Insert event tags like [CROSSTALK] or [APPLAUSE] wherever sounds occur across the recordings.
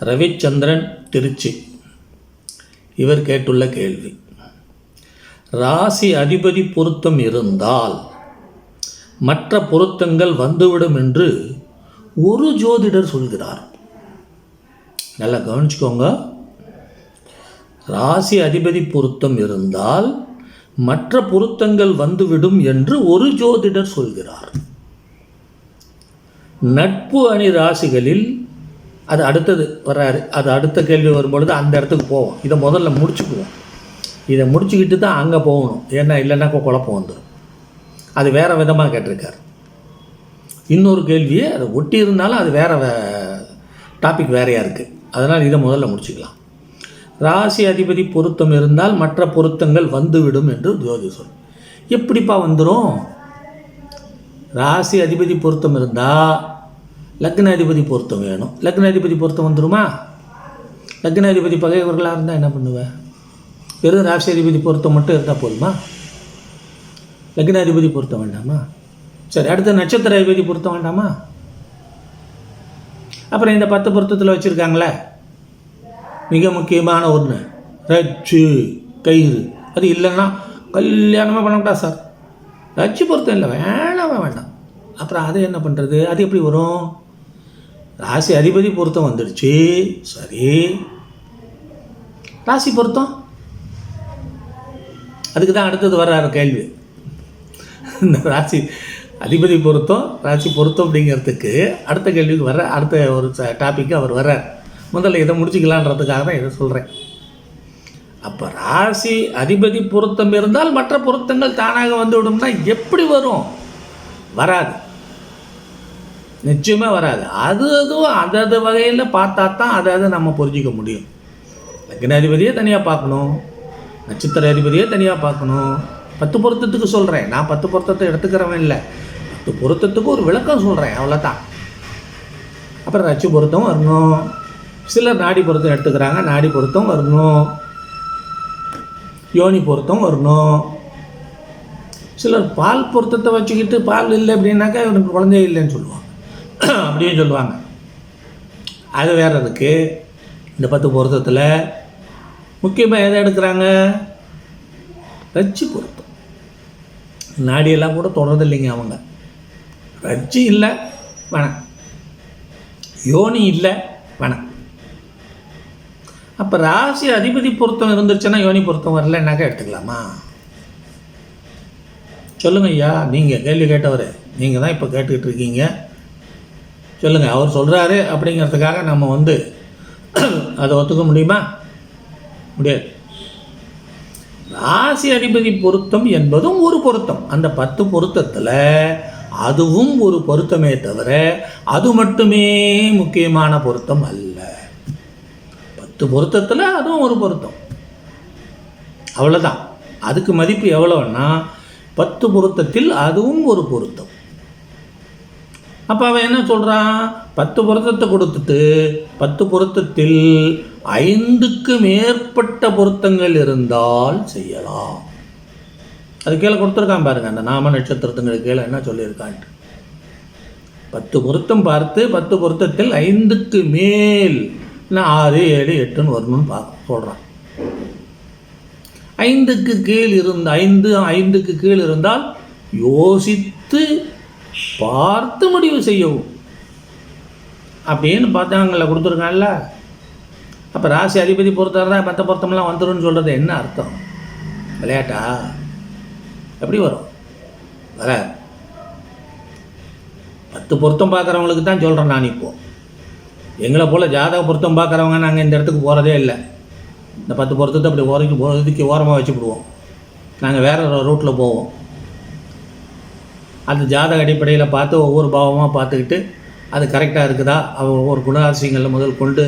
ரவிச்சந்திரன் திருச்சி. இவர் கேட்டுள்ள கேள்வி. ராசி அதிபதி பொருத்தம் இருந்தால் மற்ற பொருத்தங்கள் வந்துவிடும் என்று ஒரு ஜோதிடர் சொல்கிறார். நல்லா கவனிச்சுக்கோங்க. ராசி அதிபதி பொருத்தம் இருந்தால் மற்ற பொருத்தங்கள் வந்துவிடும் என்று ஒரு ஜோதிடர் சொல்கிறார். நட்பு அணி ராசிகளில் அது அடுத்தது வர்றாரு. அது அடுத்த கேள்வி வரும்பொழுது அந்த இடத்துக்கு போவோம். இதை முதல்ல முடிச்சுக்குவோம். இதை முடிச்சுக்கிட்டு தான் அங்கே போகணும். ஏன்னா இல்லைன்னாக்கா குழப்பம் வந்துடும் அது வேறு விதமாக கேட்டிருக்காரு. இன்னொரு கேள்வியை அதை ஒட்டி இருந்தாலும் அது வேறு டாபிக் வேறையாக இருக்குது அதனால் இதை முதல்ல முடிச்சுக்கலாம். ராசி அதிபதி பொருத்தம் இருந்தால் மற்ற பொருத்தங்கள் வந்துவிடும் என்று ஜோதி சொல் எப்படிப்பா வந்துடும் ராசி அதிபதி பொருத்தம் இருந்தால் லக்னாதிபதி பொருத்தம் வேணும். லக்னாதிபதி பொருத்தம் வந்துடுமா லக்னாதிபதி பகைவர்களாக இருந்தால் என்ன பண்ணுவேன் வெறும் ராசியாதிபதி பொருத்தம் மட்டும் இருந்தால் போதுமா? லக்னாதிபதி பொருத்தம் வேண்டாமா? சரி அடுத்த நட்சத்திர அதிபதி பொருத்தம் வேண்டாமா? அப்புறம் இந்த பத்து பொருத்தத்தில் வச்சுருக்காங்களே மிக முக்கியமான ஒன்று ரச்சு கயிறு. அது இல்லைன்னா கல்யாணமே பண்ணக்கூடாது சார். ரச்சு பொருத்தம் இல்லை வேணாமே வேண்டாம் அப்புறம் அதை என்ன பண்ணுறது அது எப்படி வரும்? ராசி அதிபதி பொருத்தம் வந்துடுச்சு. சரி. ராசி பொருத்தம்? அதுக்கு தான் அடுத்தது வர்றாரு கேள்வி. இந்த ராசி அதிபதி பொருத்தம் ராசி பொருத்தம் அப்படிங்கிறதுக்கு அடுத்த கேள்விக்கு வர்ற அடுத்த ஒரு டாப்பிக்கு அவர் வர்றார். முதல்ல இதை முடிச்சுக்கலான்றதுக்காக தான் இதை சொல்கிறேன் அப்போ ராசி அதிபதி பொருத்தம் இருந்தால் மற்ற பொருத்தங்கள் தானாக வந்துவிடும்னா எப்படி வரும்? வராது. நிச்சயமாக வராது. அது அதுவும் அது அது வகையில் பார்த்தா தான் அதை அதை நம்ம புரிஞ்சிக்க முடியும். லக்னாதிபதியே தனியாக பார்க்கணும். நட்சத்திர அதிபதியே தனியாக பார்க்கணும். பத்து பொருத்தத்துக்கு சொல்கிறேன் நான் பத்து பொருத்தத்தை எடுத்துக்கிறவன் இல்லை. பத்து பொருத்தத்துக்கு ஒரு விளக்கம் சொல்கிறேன் அவ்வளோதான் அப்புறம் நச்சு பொருத்தம் வரணும். சிலர் நாடி பொருத்தம் எடுத்துக்கிறாங்க. நாடி பொருத்தம் வரணும். யோனி பொருத்தம் வரணும். சிலர் பால் பொருத்தத்தை வச்சுக்கிட்டு பால் இல்லை அப்படின்னாக்கா இவனுக்கு குழந்தையே இல்லைன்னு சொல்லுவாங்க. [CLEARS THROAT] அப்படின்னு சொல்லுவாங்க. அது வேறு இருக்குது இந்த பத்து பொருத்தத்தில் முக்கியமாக எதை எடுக்கிறாங்க? ரச்சி பொருத்தம். நாடியெல்லாம் கூட தொடர்றது இல்லைங்க அவங்க. ரச்சி இல்லை வேணாம் யோனி இல்லை வேணாம் அப்போ ராசி அதிபதி பொருத்தம் இருந்துச்சுன்னா யோனி பொருத்தம் வரலன்னாக்கா எடுத்துக்கலாமா? சொல்லுங்க ஐயா நீங்கள் கேள்வி கேட்டவர். நீங்கள் தான் இப்போ கேட்டுக்கிட்டு இருக்கீங்க. சொல்லுங்கள் அவர் சொல்கிறாரு அப்படிங்கிறதுக்காக நம்ம வந்து அதை ஒத்துக்க முடியுமா? முடியாது. ராசி அதிபதி பொருத்தம் என்பதும் ஒரு பொருத்தம். அந்த பத்து பொருத்தத்தில் அதுவும் ஒரு பொருத்தமே தவிர அது மட்டுமே முக்கியமான பொருத்தம் அல்ல. பத்து பொருத்தத்தில் அதுவும் ஒரு பொருத்தம். அவ்வளோதான் அதுக்கு மதிப்பு எவ்வளோன்னா பத்து பொருத்தத்தில் அதுவும் ஒரு பொருத்தம். அப்போ அவன் என்ன சொல்கிறான் பத்து பொருத்தத்தை கொடுத்துட்டு பத்து பொருத்தத்தில் ஐந்துக்கு மேற்பட்ட பொருத்தங்கள் இருந்தால் செய்யலாம். அது கீழே கொடுத்துருக்கான் பாருங்க அந்த நாம நட்சத்திரத்துங்களுக்கு கீழே என்ன சொல்லியிருக்கான்ட்டு பத்து பொருத்தம் பார்த்து பத்து பொருத்தத்தில் ஐந்துக்கு மேல் ஆறு ஏழு எட்டுன்னு வரணும்னு பார்க்க சொல்கிறான் ஐந்துக்கு கீழ் இருந்த ஐந்து ஐந்துக்கு கீழ் இருந்தால் யோசித்து பார்த்து முடிவு செய்யவும். அப்படின்னு பார்த்தவங்களை கொடுத்துருக்காங்கல்ல அப்போ ராசி அதிபதி பொறுத்தவரை மற்ற பொருத்தம்லாம் வந்துடும் சொல்கிறது என்ன அர்த்தம்? விளையாட்டா? எப்படி வரும்? வர. பத்து பொருத்தம் பார்க்குறவங்களுக்கு தான் சொல்கிறேன் நான் இப்போது எங்களை போல் ஜாதக பொருத்தம் பார்க்குறவங்க நாங்கள் இந்த இடத்துக்கு போகிறதே இல்லை. இந்த பத்து பொருத்தத்தை அப்படி ஓரக்கு ஒதுக்கி ஓரமாக வச்சுக்கிடுவோம். நாங்கள் வேறு ரூட்டில் போவோம். அந்த ஜாதக அடிப்படையில் பார்த்து ஒவ்வொரு பாவமாக பார்த்துக்கிட்டு அது கரெக்டாக இருக்குதா? அவ ஒவ்வொரு குணாதிசயங்களில் முதல் கொண்டு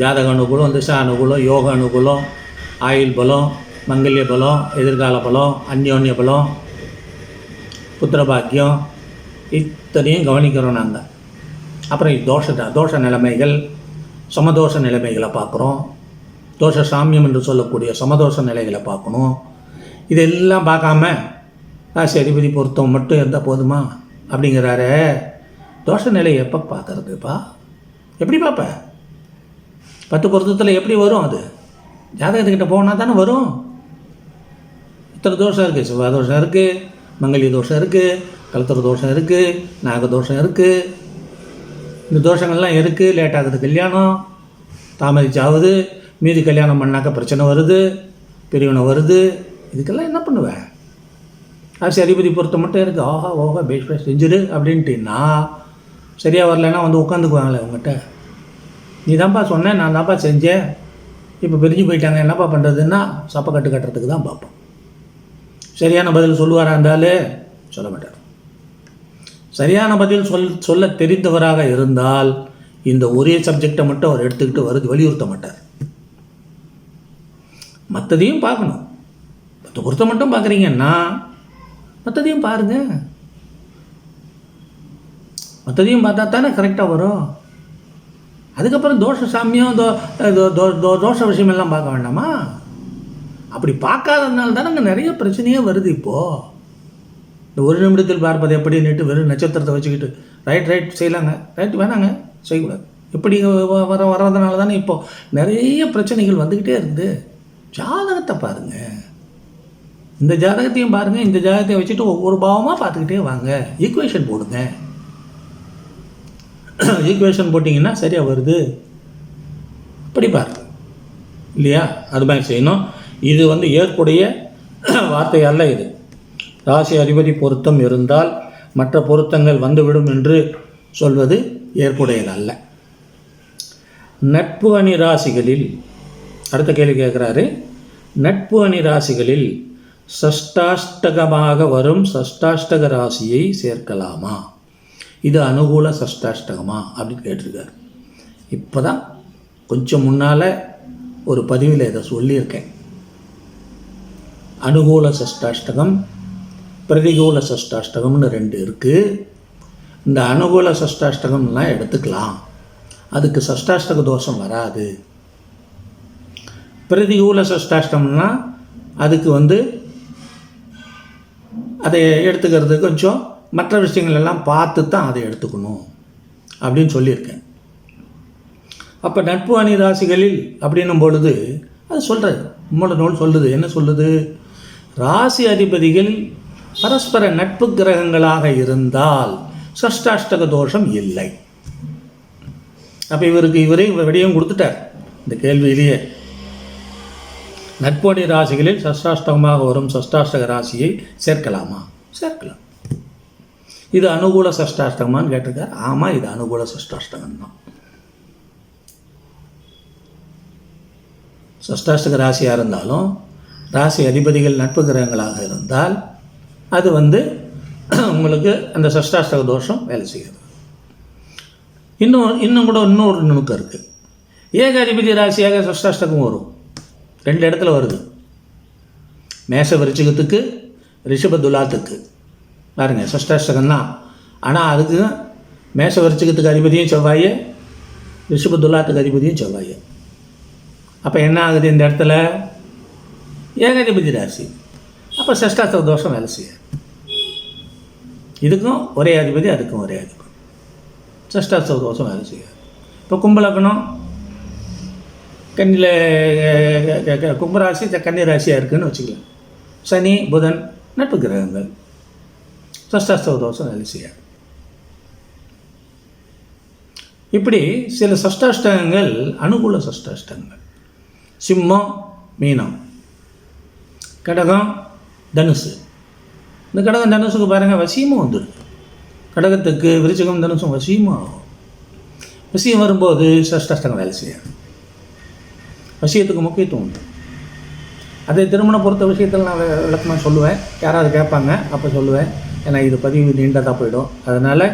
ஜாதக அனுகூலம் திசா அனுகூலம் யோக அனுகூலம் ஆயுள் பலம் மங்கல்ய பலம் எதிர்கால பலம் அந்யோன்ய பலம் புத்திர பாக்கியம் இத்தனையும் கவனிக்கிறோம் நாங்கள் அப்புறம் தோஷ தோஷ நிலைமைகள் சமதோஷ நிலைமைகளை பார்க்குறோம். தோஷ சாமியம் என்று சொல்லக்கூடிய சமதோஷ நிலைகளை பார்க்கணும். இதெல்லாம் பார்க்காம ராசி அதிபதி பொருத்தம் மட்டும் இருந்தால் போதுமா? அப்படிங்கிறாரு. தோஷ நிலையை எப்போ பார்க்குறதுப்பா? எப்படி பார்ப்ப பத்து பொருத்தத்தில் எப்படி வரும் அது? ஜாதகத்துக்கிட்ட போனால் தானே வரும். இத்தனை தோஷம் இருக்குது செவ்வாய் தோஷம் இருக்குது மங்கலி தோஷம் இருக்குது கலத்திர தோஷம் இருக்குது நாக தோஷம் இருக்குது இந்த தோஷங்கள்லாம் இருக்குது லேட் ஆகுது கல்யாணம் தாமதிச்சாகுது மீதி கல்யாணம் பண்ணாக்க பிரச்சனை வருது பிரிவினை வருது. இதுக்கெல்லாம் என்ன பண்ணுவேன் ராசி அதிபதி பொறுத்த மட்டும் இருக்குது ஆஹா ஓஹா பேஸ் பேஸ் செஞ்சிரு அப்படின்ட்டுன்னா சரியாக வரலைன்னா வந்து உட்காந்துக்குவாங்களே உங்கள்கிட்ட நீ தான்ப்பா சொன்னேன் நான் தான்ப்பா செஞ்சேன். இப்போ பிரிஞ்சு போயிட்டாங்க என்னப்பா பண்ணுறதுன்னா சப்பை கட்டு கட்டுறதுக்கு தான் பார்ப்போம். சரியான பதில் சொல்லுவாரா இருந்தாலே சொல்ல மாட்டார். சரியான பதில் சொல் சொல்ல தெரிந்தவராக இருந்தால் இந்த ஒரே சப்ஜெக்டை மட்டும் அவர் எடுத்துக்கிட்டு வருது வலியுறுத்த மாட்டார். மற்றதையும் பார்க்கணும். பத்து பொருத்த மட்டும் பார்க்குறீங்கன்னா மற்றதையும் பாருங்க. மற்றதையும் பார்த்தா தானே கரெக்டாக வரும். அதுக்கப்புறம் தோஷ சாமியம் தோ தோ- தோஷ விஷயமெல்லாம் பார்க்க வேண்டாமா? அப்படி பார்க்காததுனால தானே அங்கே நிறைய பிரச்சனையே வருது இப்போது இந்த ஒரு நிமிடத்தில் பார்ப்பது எப்படின்னுட்டு வெறும் நட்சத்திரத்தை வச்சுக்கிட்டு ரைட் ரைட் செய்யலாங்க. ரைட் வேணாங்க செய்யக்கூடாது. இப்படி வ- வர வர்றதுனால தானே இப்போது நிறைய பிரச்சனைகள் வந்துக்கிட்டே இருந்து. ஜாதகத்தை பாருங்கள் இந்த ஜாதகத்தையும் பாருங்கள் இந்த ஜாதகத்தை வச்சுட்டு ஒவ்வொரு பாவமாக பார்த்துக்கிட்டே வாங்க. ஈக்குவேஷன் போடுங்க. [CLEARS THROAT] ஈக்குவேஷன் போட்டிங்கன்னா சரியாக வருது. அப்படி பாருங்க. இல்லையா? அது மாதிரி செய்யணும். இது வந்து ஏற்புடைய [CLEARS THROAT] வார்த்தை அல்ல இது. ராசி அதிபதி பொருத்தம் இருந்தால் மற்ற பொருத்தங்கள் வந்துவிடும் என்று சொல்வது ஏற்புடையதல்ல நட்பு அணி ராசிகளில் அடுத்த கேள்வி கேட்குறாரு. நட்பு அணி ராசிகளில் சஷ்டாஷ்டகமாக வரும் சஷ்டாஷ்டக ராசியை சேர்க்கலாமா? இது அனுகூல சஷ்டாஷ்டகமா அப்படின்னு கேட்டிருக்காரு. இப்போ தான் கொஞ்சம் முன்னால் ஒரு பதிவில் இதை சொல்லியிருக்கேன். அனுகூல சஷ்டாஷ்டகம் பிரதிகூல சஷ்டாஷ்டகம்னு ரெண்டு இருக்குது இந்த அனுகூல சஷ்டாஷ்டகம்லாம் எடுத்துக்கலாம். அதுக்கு சஷ்டாஷ்டக தோஷம் வராது. பிரதிகூல சஷ்டாஷ்டம்னா அதுக்கு வந்து அதை எடுத்துக்கிறது கொஞ்சம் மற்ற விஷயங்கள் எல்லாம் பார்த்து தான் அதை எடுத்துக்கணும் அப்படின்னு சொல்லியிருக்கேன். அப்போ நட்பு அணி ராசிகளில் அப்படின்னும் பொழுது அது சொல்கிறது உம்மோட நூல் சொல்லுது. என்ன சொல்லுது? ராசி அதிபதிகள் பரஸ்பர நட்பு கிரகங்களாக இருந்தால் சஷ்டாஷ்டக தோஷம் இல்லை. அப்போ இவருக்கு இவரே விடையும் கொடுத்துட்டார். இந்த கேள்வியிலேயே நட்போடி ராசிகளில் சஷ்டாஷ்டகமாக வரும் சஷ்டாஷ்டக ராசியை சேர்க்கலாமா? சேர்க்கலாம். இது அனுகூல சஷ்டாஷ்டகமான்னு கேட்டிருக்கார். ஆமாம் இது அனுகூல சஷ்டாஷ்டகம் தான் சஷ்டாஷ்டக ராசியாக இருந்தாலும் ராசி அதிபதிகள் நட்பு கிரகங்களாக இருந்தால் அது வந்து [CLEARS THROAT] உங்களுக்கு அந்த சஷ்டாஷ்டக தோஷம் வேலை செய்கிறது இன்னும் இன்னும் கூட இன்னொரு நுணுக்கம் இருக்குது ஏக அதிபதி ராசியாக சஷ்டாஷ்டகம் வரும். ரெண்டு இடத்துல வருது. மேஷ விருச்சிகத்துக்கு ரிஷப துலாத்துக்கு. பாருங்க சஷ்டாஷ்டகம் தான் ஆனால் அதுக்கு மேஷ விருச்சிகத்துக்கு அதிபதியும் செவ்வாய் ரிஷப துலாத்துக்கு அதிபதியும் செவ்வாய். அப்போ என்ன ஆகுது இந்த இடத்துல? ஏகாதிபதி ராசி. அப்போ சஷ்டாஸ்திர தோஷம் வேலை செய்ய. இதுக்கும் ஒரே அதிபதி அதுக்கும் ஒரே அதிபதி. சஷ்டாஸ்திர தோஷம் வேலை செய்ய இப்போ கும்பலக்கணம் கன்னியில் கும்பராசி கன்னி ராசியாக இருக்குன்னு வச்சுக்கலாம். சனி புதன் நட்பு கிரகங்கள். சஷ்டாஸ்தவ தோஷம் வேலை செய்யாது இப்படி சில சஷ்டாஷ்டகங்கள் அனுகூல சஷ்டாஷ்டகங்கள். சிம்மம் மீனம். கடகம் தனுசு. இந்த கடகம் தனுசுக்கு பாருங்கள் வசியமும் வந்துடுது கடகத்துக்கு விருச்சகம் தனுசும் வசியமும் ஆகும் வசியம் வரும்போது சஷ்டாஷ்டகம் வேலை செய்யாது விஷயத்துக்கு முக்கியத்துவம். உண்டு அதே திருமணம் பொறுத்த விஷயத்தில் நான் விளக்கமாக சொல்லுவேன். யாராவது கேட்பாங்க அப்போ சொல்லுவேன். ஏன்னா இது பதிவு நீண்டதாக போயிடும். அதனால்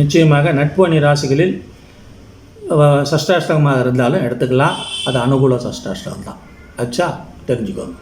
நிச்சயமாக நட்பு ராசிகளில் சஷ்டாஷ்டகமாக இருந்தாலும் எடுத்துக்கலாம். அது அனுகூல சஷ்டாஷ்டகம் தான். அச்சா? தெரிஞ்சுக்கோங்க.